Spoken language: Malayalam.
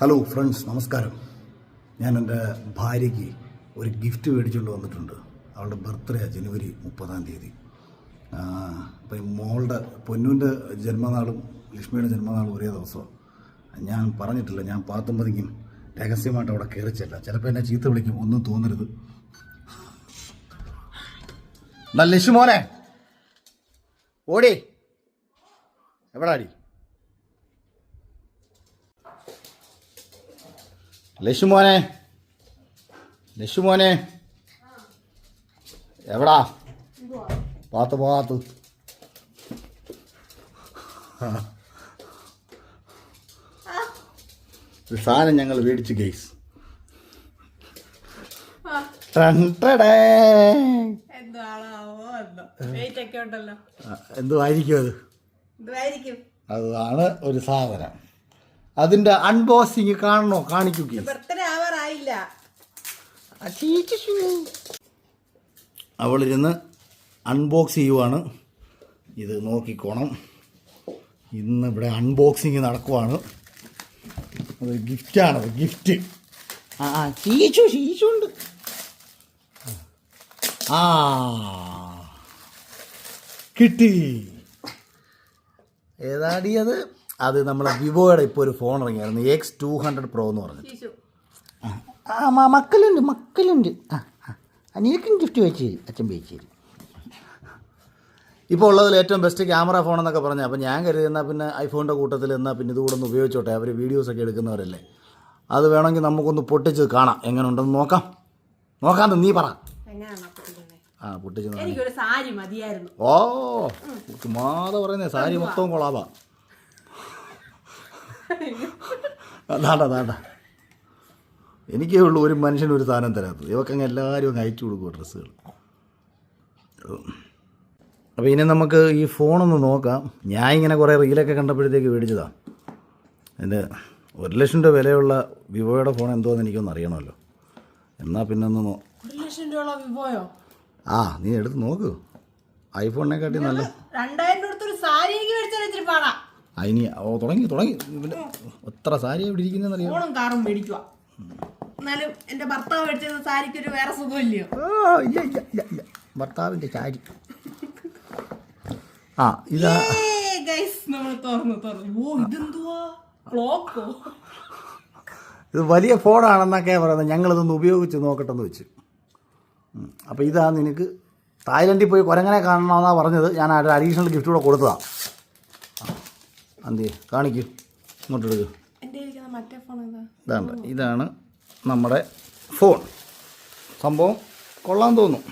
ഹലോ ഫ്രണ്ട്സ് നമസ്കാരം. ഞാൻ എന്റെ ഭാര്യയ്ക്ക് ഒരു ഗിഫ്റ്റ് മേടിച്ചുകൊണ്ട് വന്നിട്ടുണ്ട്. അവളുടെ ബർത്ത്ഡേ ജനുവരി മുപ്പതാം തീയതി. അപ്പം മോളുടെ പൊന്നുവിന്റെ ജന്മനാളും ലക്ഷ്മിയുടെ ജന്മനാളും ഒരേ ദിവസമാണ് ഞാൻ പറഞ്ഞിട്ടില്ല ഞാൻ പാത്തുമ്പതിക്കും രഹസ്യമായിട്ട് അവിടെ കയറിച്ചല്ല ചിലപ്പോൾ എന്നെ ചീത്ത വിളിക്കും ഒന്നും തോന്നരുത്. ലക്ഷ്മോനെ ലക്ഷ്മി മോനെ. ഓടി. എവിടാടി? ലക്ഷ്മോനെ ലക്ഷ്മോനെ. എവിടാ? പാത്ത്. ഒരു സാധനം ഞങ്ങൾ മേടിച്ചു ഗെയ്സ് എന്തുവായിരിക്കും അത്? അതാണ് ഒരു സാധനം. അതിന്റെ അൺബോക്സിങ് കാണണോ? കാണിക്കുക അവളിരുന്ന് അൺബോക്സ് ചെയ്യുവാണ്. ഇത് നോക്കിക്കോണം. ഇന്ന് ഇവിടെ അൺബോക്സിങ് നടക്കുവാണ്. അത് ഗിഫ്റ്റാണത് ഗിഫ്റ്റ് ആ ചീച്ചു ശീശു ആ. കിട്ടി. ഏതാടി അത് നമ്മളെ വിവോയുടെ ഇപ്പോൾ ഒരു ഫോൺ ഇറങ്ങിയായിരുന്നു. എക്സ് ടു ഹൺഡ്രഡ് പ്രോ എന്ന് പറഞ്ഞു ആ മക്കലുണ്ട് മക്കളുണ്ട് മക്കളുണ്ട്. ആ ആ. അനിയക്കും ഗിഫ്റ്റ് വെച്ച് തരും അച്ഛൻ വെച്ച് തരും ഇപ്പോൾ ഉള്ളതിൽ ഏറ്റവും ബെസ്റ്റ് ക്യാമറ ഫോൺ എന്നൊക്കെ പറഞ്ഞാൽ അപ്പോൾ ഞാൻ കരുതി എന്നാൽ പിന്നെ ഐഫോണിന്റെ കൂട്ടത്തിൽ എന്നാൽ പിന്നെ ഇതുകൂടെ ഒന്ന് ഉപയോഗിച്ചോട്ടെ? അവർ വീഡിയോസൊക്കെ എടുക്കുന്നവരല്ലേ. അത് വേണമെങ്കിൽ നമുക്കൊന്ന് പൊട്ടിച്ച് കാണാം. എങ്ങനെ ഉണ്ടെന്ന് നോക്കാം. നോക്കാം നീ പറ. ആ പൊട്ടിച്ച് ഓ മാത പറയുന്നേ സാരി മൊത്തവും കൊളാവാ അതാണ്ട അതാണ്ട എനിക്കേ ഉള്ളൂ ഒരു മനുഷ്യന് ഒരു സാധനം തരാത്തത്. ഇവക്കങ്ങ് എല്ലാവരും അങ്ങ് അയച്ചു കൊടുക്കും ഡ്രസ്സുകൾ? അപ്പോൾ ഇനി നമുക്ക് ഈ ഫോണൊന്ന് നോക്കാം. ഞാൻ ഇങ്ങനെ കുറേ റീലൊക്കെ കണ്ടപ്പോഴത്തേക്ക് മേടിച്ചതാണ് എന്റെ ഒരു ലക്ഷം രൂപ വിലയുള്ള വിവോയുടെ ഫോൺ എന്തോന്ന് എനിക്കൊന്ന് അറിയണമല്ലോ. എന്നാൽ പിന്നെ ഒന്ന് വിവോയോ? ആ നീ എടുത്ത് നോക്കൂ. ഐഫോണിനെക്കാട്ടി നല്ല രണ്ടായിരം സാരി എനിക്ക് മേടിച്ചാൽ അതിനി ഓ തുടങ്ങി തുടങ്ങി. എത്ര സാരി ഇവിടെ ഇരിക്കുന്നതെന്നറിയോ? ഫോണും കാറും മേടിക്കുക എന്നാലും എന്റെ ഭർത്താവ് മേടിച്ചത് സാരിക്ക് ഒരു വേറെ സുഖമില്ലയോ? ആ ഇല്ല ഇല്ല ഇല്ല ഇല്ല. ഭർത്താവിന്റെ സാരി ആ ഇതാ. ഗൈസ് നമ്മൾ തുറന്നു തുറന്നു. ഓ ഇതെന്തുവാ? ക്ലോക്കോ ഇത് വലിയ ഫോണാണെന്നൊക്കെ പറയുന്നത്. ഞങ്ങളിതൊന്ന് ഉപയോഗിച്ച് നോക്കട്ടെ എന്ന് വെച്ച്. അപ്പോൾ ഇതാണ് നിനക്ക് തായ്ലൻഡിൽ പോയി കുരങ്ങനെ കാണണമെന്നാണ് പറഞ്ഞത്. ഞാൻ ഒരു അഡീഷണൽ ഗിഫ്റ്റ് കൂടെ കൊടുത്തതാണ് അന്തി കാണിക്കൂ. ഇങ്ങോട്ട് എടുക്കൂ. ഇതാണ് ഇതാണ് നമ്മുടെ ഫോൺ സംഭവം കൊള്ളാൻ തോന്നും.